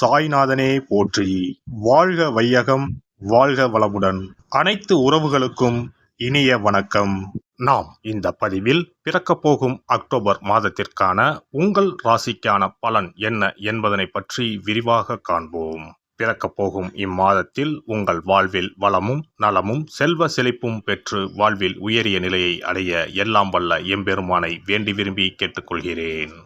சாய்நாதனே போற்றி. வாழ்க வையகம் வாழ்க வளமுடன். அனைத்து உறவுகளுக்கும் இனிய வணக்கம். நாம் இந்த பதிவில் பிறக்கப் போகும் அக்டோபர் மாதத்திற்கான உங்கள் ராசிக்கான பலன் என்ன என்பதனை பற்றி விரிவாக காண்போம். பிறக்கப் போகும் இம்மாதத்தில் உங்கள் வாழ்வில் வளமும் நலமும் செல்வ செழிப்பும் பெற்று வாழ்வில் உயரிய நிலையை அடைய எல்லாம் வல்ல எம்பெருமானை வேண்டி விரும்பி கேட்டுக்கொள்கிறேன்.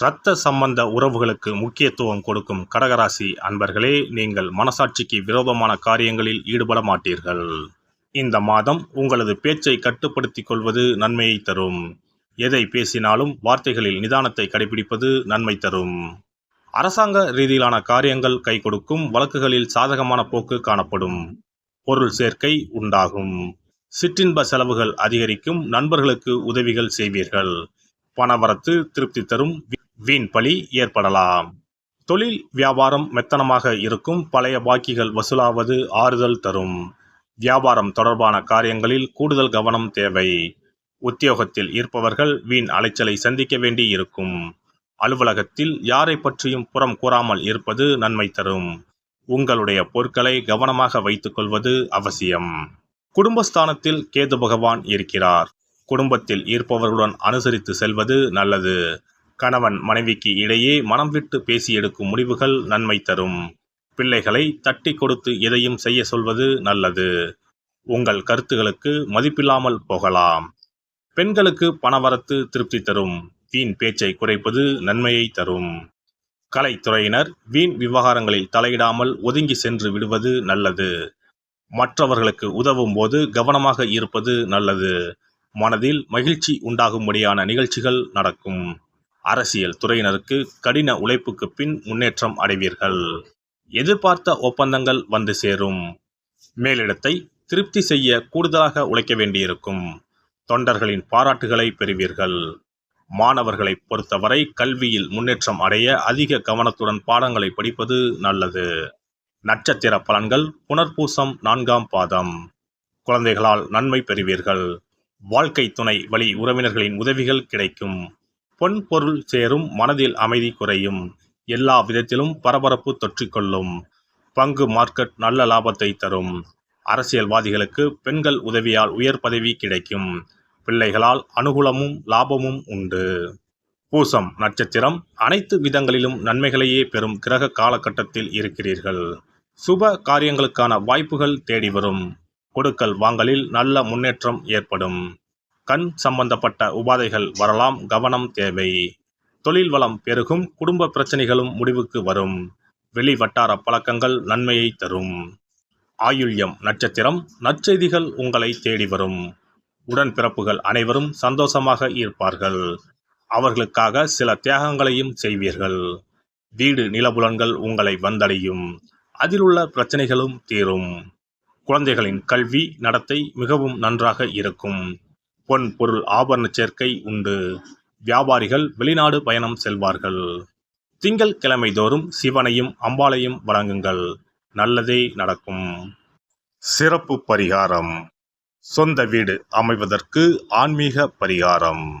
இரத்த சம்பந்த உறவுகளுக்கு முக்கியத்துவம் கொடுக்கும் கடகராசி அன்பர்களே நீங்கள் மனசாட்சிக்கு விரோதமான காரியங்களில் ஈடுபட மாட்டீர்கள். இந்த மாதம் உங்களது பேச்சை கட்டுப்படுத்தி கொள்வது நன்மையை தரும். எதை பேசினாலும் வார்த்தைகளில் நிதானத்தை கடைபிடிப்பது நன்மை தரும். அரசாங்க ரீதியிலான காரியங்கள் கை கொடுக்கும் வழக்குகளில் சாதகமான போக்கு காணப்படும். பொருள் சேர்க்கை உண்டாகும். சிற்றின்ப செலவுகள் அதிகரிக்கும். நண்பர்களுக்கு உதவிகள் செய்வீர்கள். பணவரத்து திருப்தி தரும். வீண் பலி ஏற்படலாம். தொழில் வியாபாரம் மெத்தனமாக இருக்கும். பழைய பாக்கிகள் வசூலாவது ஆறுதல் தரும். வியாபாரம் தொடர்பான காரியங்களில் கூடுதல் கவனம் தேவை. உத்தியோகத்தில் இருப்பவர்கள் வீண் அலைச்சலை சந்திக்க வேண்டி இருக்கும். அலுவலகத்தில் யாரை பற்றியும் புறம் கூறாமல் இருப்பது நன்மை தரும். உங்களுடைய பொருட்களை கவனமாக வைத்துக்கொள்வது அவசியம். குடும்பஸ்தானத்தில் கேது பகவான் இருக்கிறார். குடும்பத்தில் இருப்பவர்களுடன் அனுசரித்து செல்வது நல்லது. கணவன் மனைவிக்கு இடையே மனம் விட்டு பேசி எடுக்கும் முடிவுகள் நன்மை தரும். பிள்ளைகளை தட்டி கொடுத்து எதையும் செய்ய சொல்வது நல்லது. உங்கள் கருத்துகளுக்கு மதிப்பில்லாமல் போகலாம். பெண்களுக்கு பணவரத்து திருப்தி தரும். வீண் பேச்சை குறைப்பது நன்மையை தரும். கலைத்துறையினர் வீண் விவகாரங்களில் தலையிடாமல் ஒதுங்கி சென்று விடுவது நல்லது. மற்றவர்களுக்கு உதவும் போது கவனமாக இருப்பது நல்லது. மனதில் மகிழ்ச்சி உண்டாகும்படியான நிகழ்ச்சிகள் நடக்கும். அரசியல் துறையினருக்கு கடின உழைப்புக்கு பின் முன்னேற்றம் அடைவீர்கள். எதிர்பார்த்த ஒப்பந்தங்கள் வந்து சேரும். மேலிடத்தை திருப்தி செய்ய கூடுதலாக உழைக்க வேண்டியிருக்கும். தொண்டர்களின் பாராட்டுகளை பெறுவீர்கள். மாணவர்களை பொறுத்தவரை கல்வியில் முன்னேற்றம் அடைய அதிக கவனத்துடன் பாடங்களை படிப்பது நல்லது. நட்சத்திர பலன்கள் புனர்பூசம் நான்காம் பாதம். குழந்தைகளால் நன்மை பெறுவீர்கள். வாழ்க்கை துணை வழி உறவினர்களின் உதவிகள் கிடைக்கும். பொன் பொருள் சேரும் மனதில் அமைதி குறையும். எல்லா விதத்திலும் பரபரப்பு தொற்றிக்கொள்ளும். பங்கு மார்க்கெட் நல்ல லாபத்தை தரும். அரசியல்வாதிகளுக்கு பெண்கள் உதவியால் உயர் பதவி கிடைக்கும். பிள்ளைகளால் அனுகூலமும் லாபமும் உண்டு. பூசம் நட்சத்திரம் அனைத்து விதங்களிலும் நன்மைகளையே பெறும் கிரக காலகட்டத்தில் இருக்கிறீர்கள். சுப காரியங்களுக்கான வாய்ப்புகள் தேடி வரும். கொடுக்கல் வாங்கலில் நல்ல முன்னேற்றம் ஏற்படும். கண் சம்பந்தப்பட்ட உபாதைகள் வரலாம் கவனம் தேவை. தொழில் வளம் பெருகும் குடும்ப பிரச்சனைகளும் முடிவுக்கு வரும். வெளி வட்டார பழக்கங்கள் நன்மையை தரும். ஆயுள்யம் நட்சத்திரம் நற்செய்திகள் உங்களை தேடி வரும். உடன்பிறப்புகள் அனைவரும் சந்தோஷமாக இருப்பார்கள். அவர்களுக்காக சில தியாகங்களையும் செய்வீர்கள். வீடு நிலபுலன்கள் உங்களை வந்தடையும். அதிலுள்ள பிரச்சனைகளும் தீரும். குழந்தைகளின் கல்வி நடத்தை மிகவும் நன்றாக இருக்கும். பொன் பொருள் ஆபரண சேர்க்கை உண்டு. வியாபாரிகள் வெளிநாடு பயணம் செல்வார்கள். திங்கள் கிழமை தோறும் சிவனையும் அம்பாளையும் வணங்குங்கள். நல்லதே நடக்கும். சிறப்பு பரிகாரம். சொந்த வீடு அமைவதற்கு ஆன்மீக பரிகாரம்.